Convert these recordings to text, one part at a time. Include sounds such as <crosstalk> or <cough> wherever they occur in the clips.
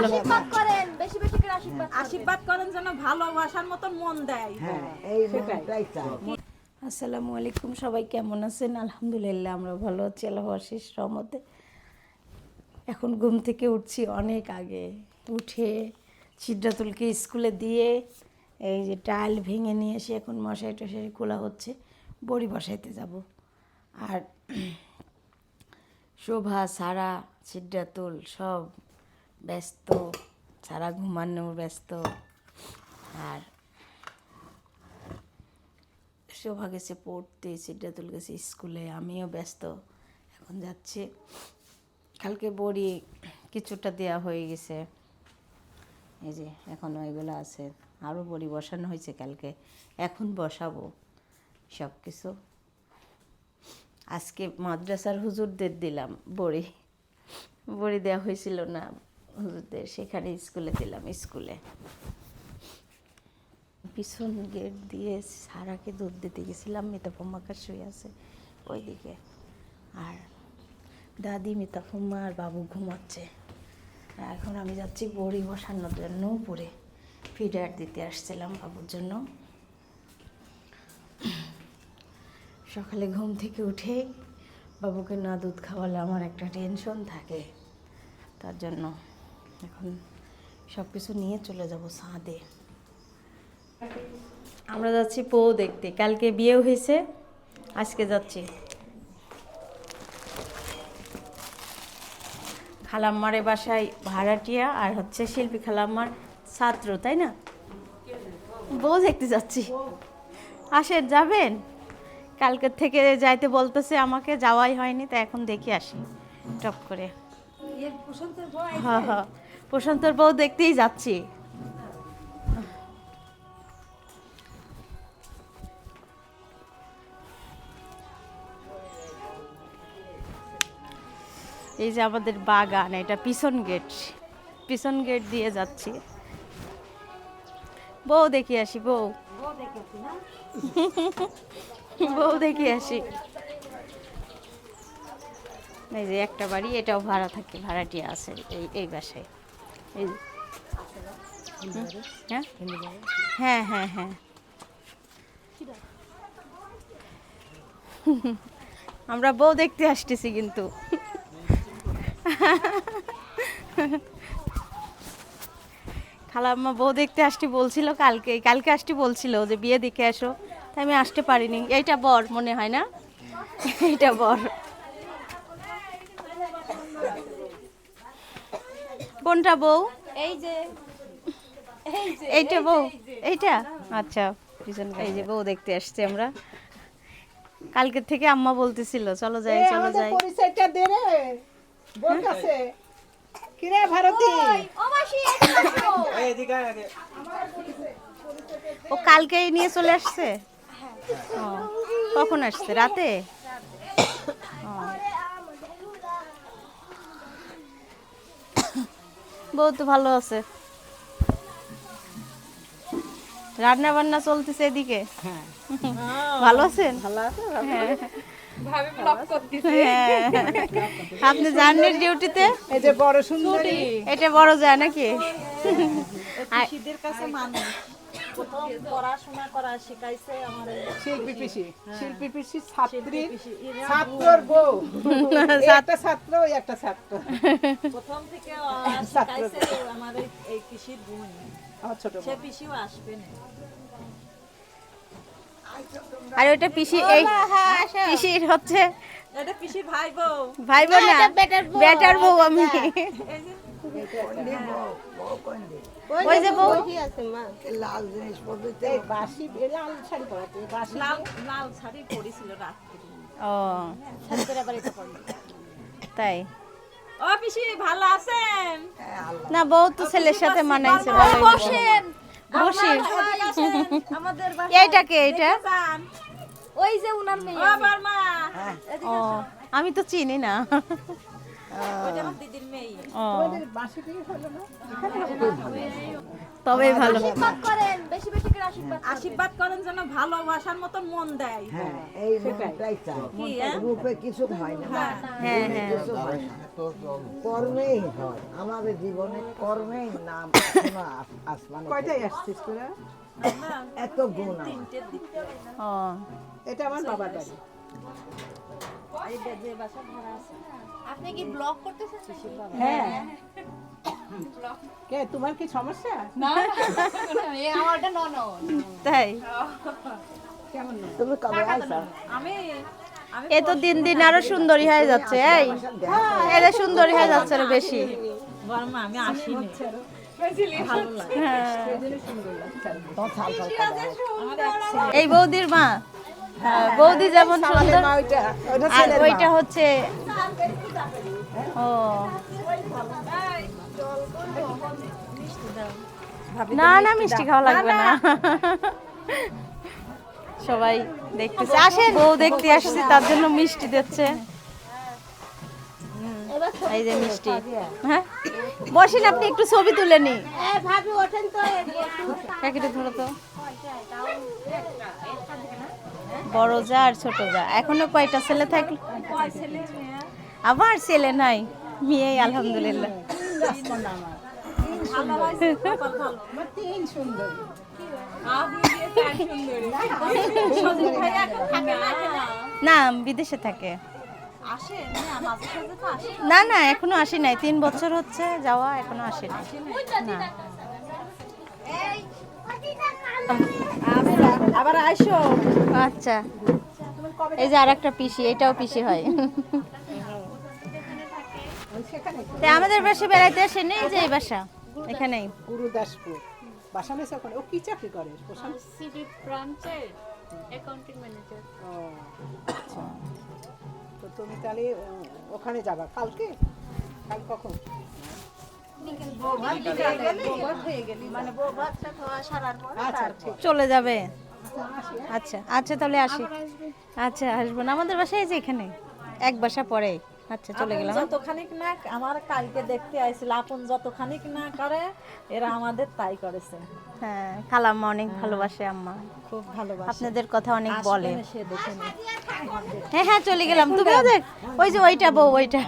আশীর্বাদ করেন বেশি বেশি করে আশীর্বাদ আশীর্বাদ করেন যেন ভালোবাসার মতন মন দেয়। হ্যাঁ এই মনটাই চাই। আসসালামু আলাইকুম সবাই কেমন আছেন? আলহামদুলিল্লাহ আমরা ভালো আছি আল্লাহ আশিস রহমতে। এখন ঘুম থেকে উঠছি অনেক আগে। উঠে সিদ্ধাতুলকে স্কুলে দিয়ে এই যে টাইল ভেঙে নিয়ে এসে এখন মশাই টশাই খোলা হচ্ছে বড়ি বসাইতে যাব। আর <clears throat> শোভা সারা সিদ্ধাতুল সব ব্যস্ত, সারা ঘুমানো ব্যস্ত। আর শোভা গেছে পড়তে সিদ্ধাতুল গেছে স্কুলে, আমিও ব্যস্ত। এখন যাচ্ছি। কালকে বড়ি কিছুটা দেয়া হয়ে গেছে। এই যে এখনও এগুলো আছে। আরও বড়ি বসানো হয়েছে কালকে। এখন বসাবো সব কিছু আজকে মাদ্রাসার হুজুরদের দিলাম বড়ি। বড়ি দেওয়া হয়েছিল না। হুজুরদের সেখানে স্কুলে দিলাম, স্কুলে। পিছন গেট দিয়ে সারাকে দুধ দিতে গেছিলাম মিতাফম্মাকার শুয়ে আছে ওইদিকে। আর দাদি মিতাফম্মা আর বাবু ঘুমাচ্ছে। এখন আমি যাচ্ছি বড়ি বসানোর জন্য উপরে। ফিডার দিতে আসছিলাম বাবুর জন্য। সকালে ঘুম থেকে উঠে বাবুকে না দুধ খাওয়ালে আমার একটা টেনশন থাকে। তার জন্য এখন সব কিছু নিয়ে চলে যাব ছাদে। আমরা যাচ্ছি পৌ দেখতে। কালকে বিয়ে হয়েছে আজকে যাচ্ছি। খালাম্মারে বাসায় ভাড়াটিয়া আর হচ্ছে শিল্পী খালাম্মার ছাত্র তাই না? বউ দেখতে যাচ্ছি। আসেন যাবেন? কালকের থেকে যাইতে বলতেছে আমাকে যাওয়াই হয়নি তা এখন দেখি আসি। টপ করে। হ্যাঁ হ্যাঁ। প্রশান্তর বউ দেখতেই যাচ্ছি। এই যে আমাদের বাগান, এটা পিছন গেট পিছন গেট দিয়ে যাচ্ছি। বউ দেখি আসি, বউ। বউ দেখি আসি। এই যে একটা বাড়ি, এটাও ভাড়া থাকে, ভাড়াটিয়া আছে এই এই বাসায়। এই হ্যাঁ? হ্যাঁ হ্যাঁ হ্যাঁ। আমরা বউ দেখতে আসতেছি কিন্তু। খালাম্মা বউ দেখতে আসতে বলছিল কালকে কালকে আসতে বলছিল যে বিয়ে দেখে আসো। তাই আমি আসতে পারিনি। এইটা বর মনে হয় না? এইটা বর। কোনটা বউ? এই যে এইটা বউ? এইটা? আচ্ছা পিছন এই যে বউ দেখতে আসছে আমরা। কালকে থেকে আম্মা বলতেছিল চলো যাই চলো যাই। পরিচয়টা দে রে। বোন কাছে। কিরে ভারতী? ও মাসি এদিকে আসো। ও কালকেই নিয়ে চলে আসছে? ও, কখন আসছে? রাতে? ও। বউ তো ভালো আছে। রান্না বান্না চলতেছে এদিকে। হ্যাঁ। <laughs> ভালো আছেন? ভালো আছে হ্যাঁ। আপনি জানেন ডিউটিতে? এটা বড় সুন্দরী। এটা বড় যায় নাকি? শীতের কাছে মানুষ। প্রথম পড়াশোনা করা শিখাইছে আমার শিল্পী পিসি শিল্পী পিসি ছাত্রী ছাত্রর বউ। একটা ছাত্র একটা ছাত্র। প্রথম থেকে আহ, <laughs> আমার এই- এই পিসির ছোট সে পিসিও আসবে না। আর ওইটা পিসি এই পিসির হচ্ছে এটা পিসির ভাই বউ ভাই না বেটার বউ। আমি। ওই যে বউ। এই বাসি লাল শাড়ি পরাতে বাসি লাল লাল শাড়ি পরেছিল রাত্রি। ও। তাই? ও পিসি ভালো আছেন? না বউ তো ছেলের সাথে মানাইছে ভালো বসেন। বসি আমাদের এইটাকে এইটা বাসান ওই যে উনার মেয়ে বর্মা। আমি তো চিনি না। তবে ভালো। আশীর্বাদ করেন বেশি বেশি করে আশীর্বাদ করবেন। আশীর্বাদ করেন যেন ভালোবাসার মতন মন দেয়। হ্যাঁ এই মনটাই চাই কি হ্যাঁ? রূপে কিছু হয় না। হ্যাঁ। হ্যাঁ কিছু হয় কর্মেই হয়। আমাদের জীবনে কর্মেই নাম আস- আসছিস তোরা? এত গুণ এটা আমার বাবার বাড়ি। যে- যে বাসা ভাড়া আছে। না আপনি কি ব্লগ করতেছেন হ্যাঁ। কে তোমার কি সমস্যা? না এ আমারটা ননদ তাই? কেমন? তুমি কবে আইসা আমি আমি এ তো দিন দিন আরও সুন্দরী হয়ে যাচ্ছে এই। এরা সুন্দরী হয়ে যাচ্ছে আরও বেশি। আমি আসিনি। হ্যাঁ। এই বৌদির মা। হ্যাঁ, বৌদি যেমন সুন্দর আর ওইটা হচ্ছে ও না না মিষ্টি খাওয়া লাগবে না সবাই দেখতেছে। আসেন। বউ দেখতে আসছি তার জন্য মিষ্টি দিচ্ছে। এই যে মিষ্টি। হ্যাঁ? বসেন আপনি একটু ছবি তুলে নি ভাবি ওঠেন তো। প্যাকেটে ধরো তো। বড় যা আর ছোট যা। এখনও কয়টা ছেলে থাকল? আবার ছেলে নাই। মেয়ে, আলহামদুলিল্লাহ। আমার না, বিদেশে থাকে। না না, এখনও আসি নাই। তিন বছর হচ্ছে যাওয়া, এখনও আসি নাই। না। আবার আইসো। আচ্ছা। এই যে আর একটা পিসি এটাও পিসি হয়। আমাদের বাসে বেড়াইতে আসে নেই যে এই বাসা এখানেই। গুরুদাসপুর। বাসা মেসে ওখানে। ও কি চাকরি করে? সিটি ব্রাঞ্চের অ্যাকাউন্টিং ম্যানেজার ও আচ্ছা। তো তুমি তাহলে ওখানে যাবা। কালকে? কাল কখন? মানে আচ্ছা চলে যাবে। আচ্ছা আচ্ছা তাহলে আসি। আচ্ছা আসব না। আমাদের বাসায় যে এখানে। এক বাসা পরে। আচ্ছা চলে গেলাম। হ্যাঁ? যতখানিক না আমার কালকে দেখতে আইছিল আপন যতখানিক না করে এরা আমাদের তাই করেছে। হ্যাঁ খালাম্মা অনেক ভালোবাসে আম্মা। খুব ভালোবাসে। আপনাদের কথা অনেক বলে। হ্যাঁ হ্যাঁ চলে গেলাম। তুমিও দেখ। ওই যে ওইটা বউ ওইটা।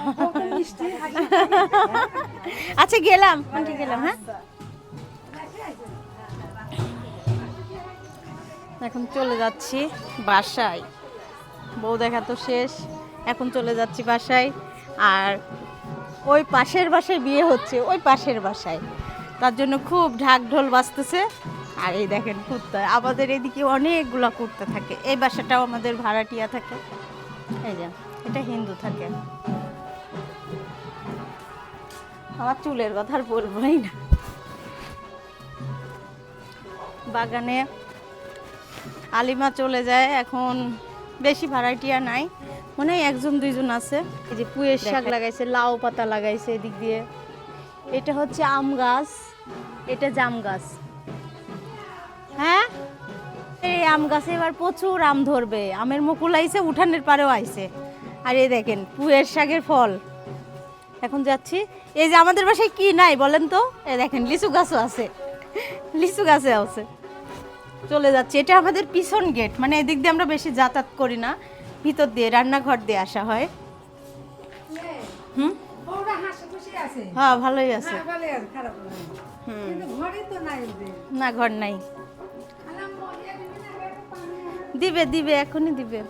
আচ্ছা গেলাম। গেলাম হ্যাঁ। এখন চলে যাচ্ছি বাসায়। বউ দেখা তো শেষ, এখন চলে যাচ্ছি বাসায়। আর ওই পাশের বাসায় বিয়ে হচ্ছে, ওই পাশের বাসায়। তার জন্য খুব ঢাক ঢোল বাজতেছে। আর এই দেখেন কুর্তা আমাদের এদিকে অনেকগুলা কুর্তা থাকে। এই বাসাটাও আমাদের ভাড়াটিয়া থাকে। এই যে, এটা হিন্দু থাকে। আমার চুলের কথা আর বলবোই না। বাগানে আলিমা চলে যায় এখন বেশি ভাড়াটিয়া নাই। মনে হয় একজন দুইজন আছে। এই যে পুয়ের শাক লাগাইছে লাউ পাতা লাগাইছে এদিক দিয়ে। এটা হচ্ছে আম গাছ এটা জাম গাছ। হ্যাঁ? এই আম গাছে এবার প্রচুর আম ধরবে। আমের মুকুল আইছে উঠানের পারেও আইছে। আর এই দেখেন পুয়ের শাকের ফল। এখন যাচ্ছি। এই যে আমাদের বাসায় কি নাই বলেন তো? এ দেখেন লিচু গাছও আছে। লিচু গাছে আছে। চলে যাচ্ছি। এটা আমাদের পিছন গেট মানে এদিক দিয়ে আমরা বেশি যাতায়াত করি না। ভিতর দিয়ে রান্নাঘর দিয়ে আসা হয়। হুম? হ্যাঁ ভালোই আছে। হুম। না ঘর নাই। দিবে দিবে এখনই দিবে।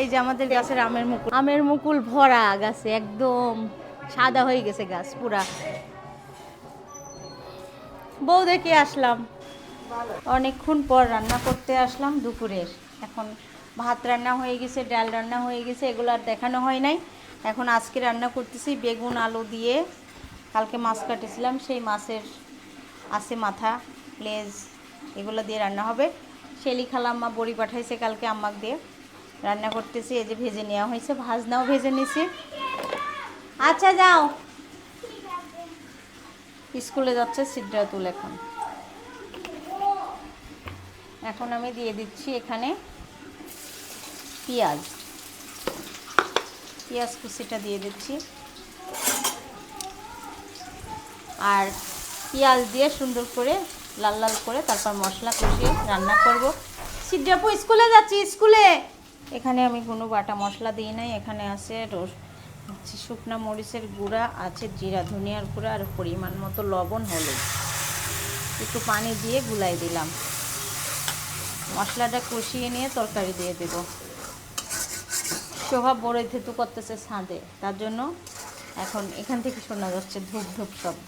এই যে আমাদের গাছের আমের মুকুল আমের মুকুল ভরা গাছে একদম সাদা হয়ে গেছে গাছ পুরা। বউ দেখে আসলাম। অনেকক্ষণ পর রান্না করতে আসলাম দুপুরের। এখন ভাত রান্না হয়ে গেছে, ডাল রান্না হয়ে গেছে, এগুলো আর দেখানো হয় নাই। এখন আজকে রান্না করতেছি বেগুন, আলু দিয়ে। কালকে মাছ কাটেছিলাম, সেই মাছের আছে মাথা, লেজ, এগুলো দিয়ে রান্না হবে। শেলি খালা আম্মা বড়ি পাঠাইছে কালকে আম্মাক দিয়ে। রান্না করতেছি, এই যে ভেজে নেওয়া হয়েছে, ভাজনাও ভেজে নিছি। আচ্ছা যাও। স্কুলে যাচ্ছে সিদ্ধাতুল এখন। এখন আমি দিয়ে দিচ্ছি এখানে পেঁয়াজ। পেঁয়াজ কুচিটা দিয়ে দিচ্ছি। আর পেঁয়াজ দিয়ে সুন্দর করে লাল লাল করে তারপর মশলা কষিয়ে রান্না করব। সিদ্ধাপু স্কুলে যাচ্ছি, স্কুলে। এখানে আমি কোনো বাটা মশলা দিই নাই, এখানে আছে রস, হচ্ছে শুকনা মরিচের গুঁড়া, আছে জিরা, ধনিয়ার গুঁড়া আর পরিমাণ মতো লবণ, হলুদ। একটু পানি দিয়ে গুলাই দিলাম। মশলাটা কষিয়ে নিয়ে তরকারি দিয়ে দেব। শোভা বড়ই থেতু করতেছে ছাদে, তার জন্য এখন এখান থেকে শোনা যাচ্ছে ধূপ ধূপ শব্দ।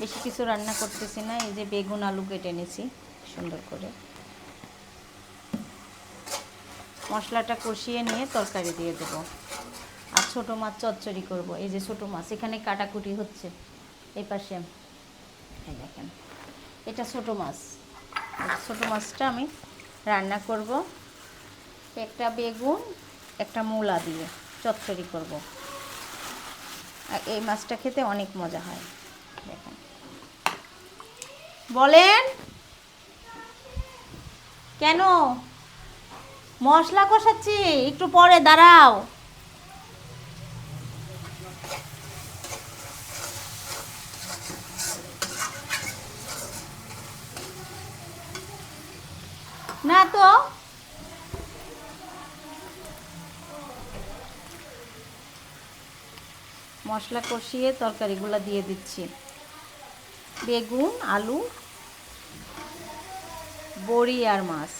বেশি কিছু রান্না করতেছি না, এই যে বেগুন আলু কেটে নিছি সুন্দর করে। মশলাটা কষিয়ে নিয়ে তরকারি দিয়ে দেব। আর ছোটো মাছ চচ্চড়ি করব, এই যে ছোটো মাছ, এখানে কাটাকুটি হচ্ছে এই পাশে দেখেন, এটা ছোটো মাছ। ছোটো মাছটা আমি রান্না করব। একটা বেগুন, একটা মূলা দিয়ে চচ্চড়ি করব। এই মাছটা খেতে অনেক মজা হয়। দেখেন। বলেন! কেন? মশলা কষাচ্ছি, একটু পরে, দাঁড়াও। না তো। মশলা কষিয়ে তরকারিগুলো দিয়ে দিচ্ছি। বেগুন, আলু, বড়ি আর মাছ।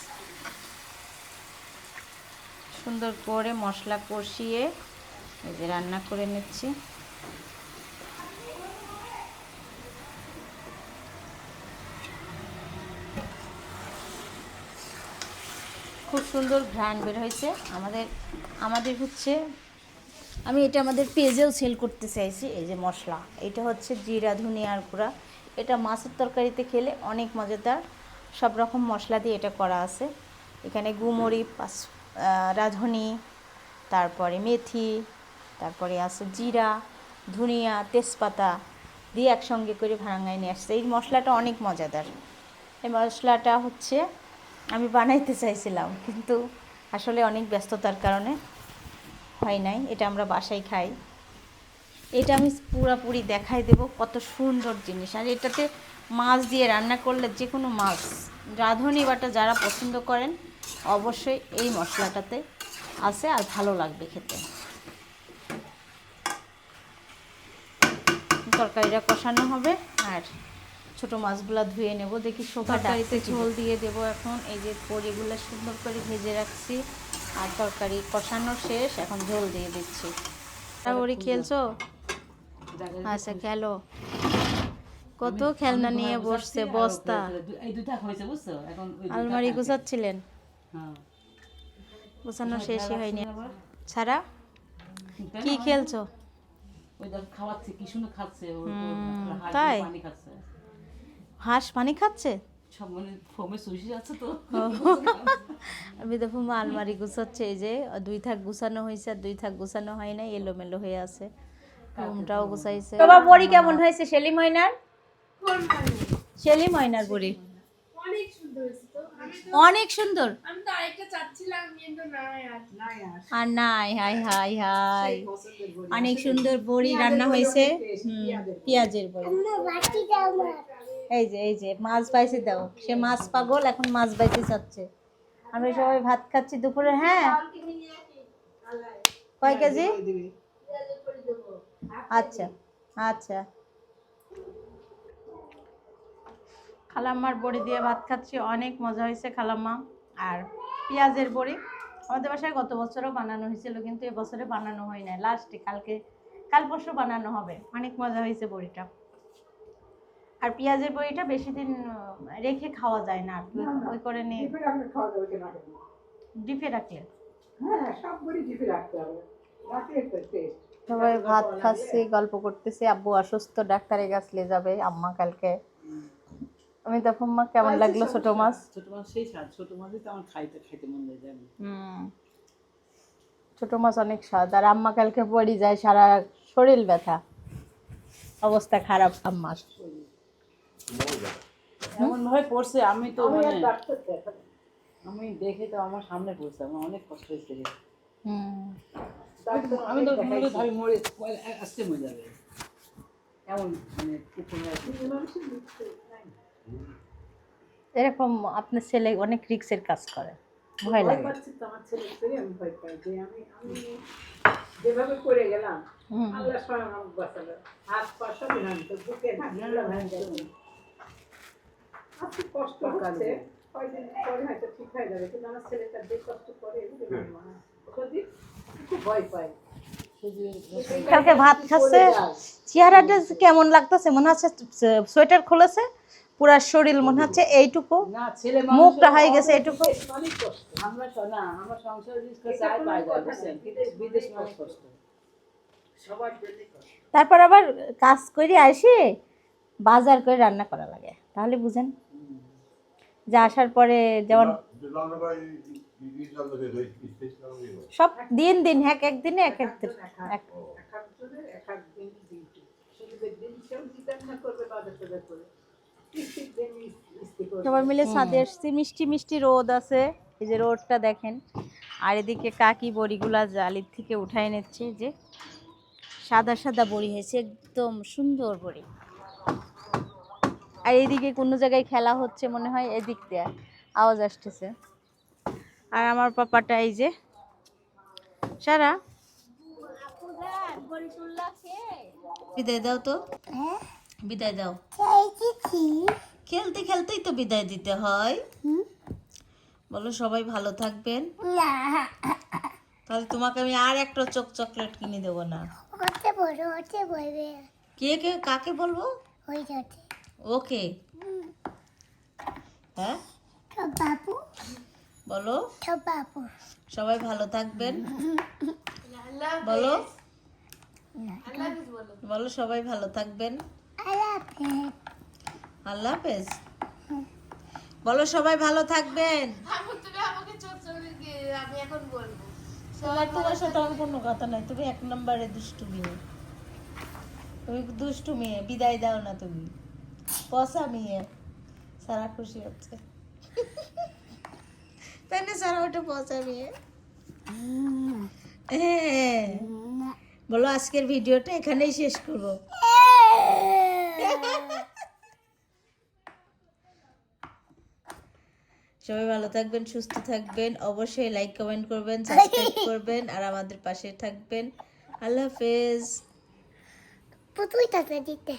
সুন্দর করে মশলা কষিয়ে এই যে রান্না করে নিচ্ছি। সুন্দর ঘ্রাণ বের হয়েছে। আমাদের আমাদের হচ্ছে আমি এটা আমাদের পেজেও সেল করতে চাইছি এই যে মশলা। এটা হচ্ছে জিরা ধনিয়ার গুঁড়া। এটা মাছের তরকারিতে খেলে অনেক মজাদার। সব রকম মশলা দিয়ে এটা করা আছে। এখানে গুমরি আহ, রাঁধুনি তারপরে মেথি তারপরে আছে জিরা ধনিয়া তেজপাতা দিয়ে একসঙ্গে করে ভাঙায় নিয়ে আসছে। এই মশলাটা অনেক মজাদার। এই মশলাটা হচ্ছে আমি বানাইতে চাইছিলাম, কিন্তু আসলে অনেক ব্যস্ততার কারণে হয় নাই। এটা আমরা বাসায় খাই। এটা আমি পুরাপুরি দেখাই দেব, কত সুন্দর জিনিস। আর এটাতে মাছ দিয়ে রান্না করলে যে কোনো মাছ, রাঁধুনি বাটা যারা পছন্দ করেন, অবশ্যই এই মশলাটাতে আছে আর ভালো লাগবে খেতে। তরকারিটা কষানো হবে আর ছোট মাছগুলো ধুয়ে নেব। দেখি তরকারিতে ঝোল দিয়ে দেব এখন। এই যে পরিগুলো সুন্দর করে ভেজে রাখছি। আর তরকারি কষানো শেষ। এখন ঝোল দিয়ে দিচ্ছি। ওরি খেলছো? আচ্ছা খেলো। কত খেলনা নিয়ে বসছে বস্তা। এই দুটা হয়েছে বুঝছ? এখন আলমারি। গুছাচ্ছিলেন? হ্যাঁ। গুছানো শেষই হয়নি। ছাড়া? কি খেলছো? তাই? হাঁস পানি খাচ্ছে? সব মানে ফোমে সুশি আছে তো। আমি দেখো আলমারি গুছাচ্ছে এই যে দুই থাক গুছানো হয়েছে আর দুই থাক গুছানো হয় নাই এলোমেলো হয়ে আছে। রুমটাও গুছাইছে। তোমার বড়ি কেমন হয়েছে? সেলিম ময়নার? সেলিম ময়নার বড়ি। অনেক সুন্দর আর। নাই হাই হাই হাই। অনেক সুন্দর বড়ি রান্না হয়েছে। পেঁয়াজের বড়ি। এই যে এই যে, মাছ বাইছে দাও। সে মাছ পাগল, এখন মাছ বাইতে চাচ্ছে আমরা সবাই ভাত খাচ্ছি দুপুরে হ্যাঁ? কয় কেজি? আচ্ছা আচ্ছা। খালাম্মার বড়ি দিয়ে ভাত খাচ্ছি, অনেক মজা হয়েছে খালাম্মা। আর পেঁয়াজের বড়ি, আমাদের বাসায় গত বছরও বানানো হয়েছিল, কিন্তু এবছরে বানানো হয় না লাস্টে কালকে, কাল পরশু বানানো হবে। অনেক মজা হয়েছে বড়িটা। আর পেঁয়াজের বড়িটা বেশি দিন রেখে খাওয়া যায় না আর কি। ওই করে নিয়ে ডিপে রাখলে খাওয়া যাবে কেন ডিপে রাখলে। হ্যাঁ সব করে ডিপে রাখতে হবে। রাখলে তো সবাই ভাত খাচ্ছি গল্প করতেছি আব্বু অসুস্থ ডাক্তারের কাছে নিয়ে যাবে আম্মা কালকে। আমি তখন মা কেমন লাগল ছোট মাছ? ছোট মাছ সেই স্বাদ ছোট মাছই তো আমার খাইতে খাইতে মন যায় জানি। হুম। ছোট মাছ অনেক স্বাদ। আর আম্মা কালকে পড়ি যায় সারা শরীর ব্যথা। অবস্থা খারাপ আম্মার। এমন ভাবে পড়ছে আমি তো মানে আমি দেখে তো আমার সামনে পড়ছে আমার অনেক কষ্ট হয়েছে হুম আমি তো মনে মরে আসতে মরে যাবে। এমন মানে এরকম আপনার ছেলে অনেক রিক্সের কাজ করে ভয় লাগে। আমার ছেলে ছেলে আমি ভয় পাই যে আমি আমি যেভাবে করে গেলাম আল্লাহ স্বয়ং আমাকে বাঁচালো হাত পা সব ভাঙতো বুকের হাতগুলো কষ্ট হচ্ছে কয়দিন পরে হয়তো ঠিক হয়ে যাবে কিন্তু আমার ছেলেটা যে কষ্ট করে যদি খুব ভয় পায়। কালকে ভাত খাচ্ছে চেহারাটা কেমন লাগতেছে মনে হচ্ছে সোয়েটার খুলেছে পুরা শরীর মনে হচ্ছে এইটুকু। মুখটা হয়ে গেছে এইটুকু। তারপর আবার কাজ করে আসি বাজার করে রান্না করা লাগে তাহলে বুঝেন। যে আসার পরে যেমন সব দিন দিন এক একদিনে এক দিন এক- এক দিন সবাই মিলে ছাদে এসছি মিষ্টি মিষ্টি রোদ আছে এই যে রোদটা দেখেন। আর এদিকে কাকি বড়িগুলা জালির থেকে উঠাই নিচ্ছে যে সাদা সাদা বড়ি হয়েছে একদম সুন্দর বড়ি। আর এইদিকে কোনো জায়গায় খেলা হচ্ছে মনে হয় এদিক দিয়ে আওয়াজ আসতেছে। আর আমার পাপাটা এই যে সারা। বিদায় দাও তো। বিদায় দাও। খেলতে খেলতেই তো বিদায় দিতে হয়। বলো সবাই ভালো থাকবেন। তাহলে তোমাকে আমি আর একটা চোখ চকলেট কিনে দেবো না। কে কে কাকে বলব? হয়ে যাচ্ছে। ওকে। হ্যাঁ? বাবু বলো। বাবু সবাই ভালো থাকবেন। বলো। বলো। সবাই ভালো থাকবেন। আল্লাহ আল্লাহ হাফেজ। বলো সবাই ভালো থাকবেন। তোমার তোমার সাথে আমার কোনো কথা নাই। তুমি এক নম্বরে দুষ্টু মেয়ে তুমি দুষ্টু মেয়ে বিদায় দাও না তুমি। পসা মেয়ে। সারা খুশি হচ্ছে। তাই না সারা ওটা পসা মেয়ে? হ্যাঁ। বলো আজকের ভিডিওটা এখানেই শেষ করব। সবাই ভালো থাকবেন সুস্থ থাকবেন। অবশ্যই লাইক কমেন্ট করবেন সাবস্ক্রাইব করবেন আর আমাদের পাশে থাকবেন। আল্লাহ হাফেজ। দিতে।